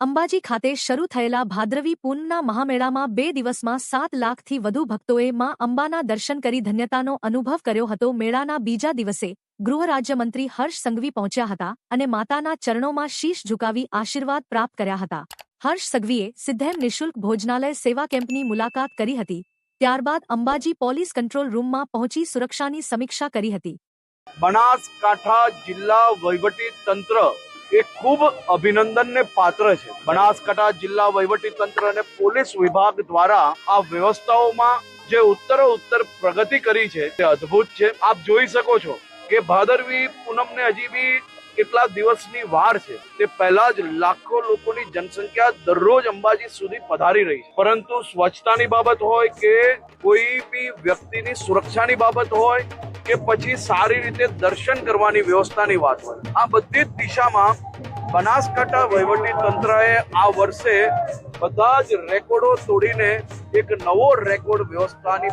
અંબાજી ખાતે શરૂ થયેલા ભાદ્રવી પૂનમના મહામેળામાં બે દિવસમાં સાત લાખથી વધુ ભક્તોએ માં અંબાના દર્શન કરી ધન્યતાનો અનુભવ કર્યો હતો. મેળાના બીજા દિવસે ગૃહ રાજ્યમંત્રી હર્ષ સંઘવી પહોંચ્યા હતા અને માતાના ચરણોમાં શીશ ઝુકાવી આશીર્વાદ પ્રાપ્ત કર્યા હતા. હર્ષ સંઘવીએ સિદ્ધેમ નિઃશુલ્ક ભોજનાલય સેવા કેમ્પની મુલાકાત કરી હતી. ત્યારબાદ અંબાજી પોલીસ કંટ્રોલ રૂમમાં પહોંચી સુરક્ષાની સમીક્ષા કરી હતી. બનાસકાંઠા જિલ્લા વહીવટી તંત્ર એ ખૂબ અભિનંદનને પાત્ર છે. બનાસકાંઠા જિલ્લા વહીવટી તંત્ર અને પોલીસ વિભાગ દ્વારા આ વ્યવસ્થાઓમાં જે ઉત્તરો ઉત્તર પ્રગતિ કરી છે તે અદ્ભુત છે. આપ જોઈ શકો છો કે ભાદરવી પૂનમને હજી બી કેટલા દિવસની વાર છે તે પહેલા જ લાખો લોકોની જનસંખ્યા દરરોજ અંબાજી સુધી પધારી રહી છે. પરંતુ સ્વચ્છતાની બાબત હોય કે કોઈ બી વ્યક્તિની સુરક્ષાની બાબત હોય કે પછી સારી રીતે દર્શન કરવાની વ્યવસ્થાની વાત હોય, આ બધી જ દિશામાં બનાસકાંઠા વહીવટી તંત્રએ આ વર્ષે બધા જ રેકોર્ડો તોડીને એક નવો રેકોર્ડ વ્યવસ્થાની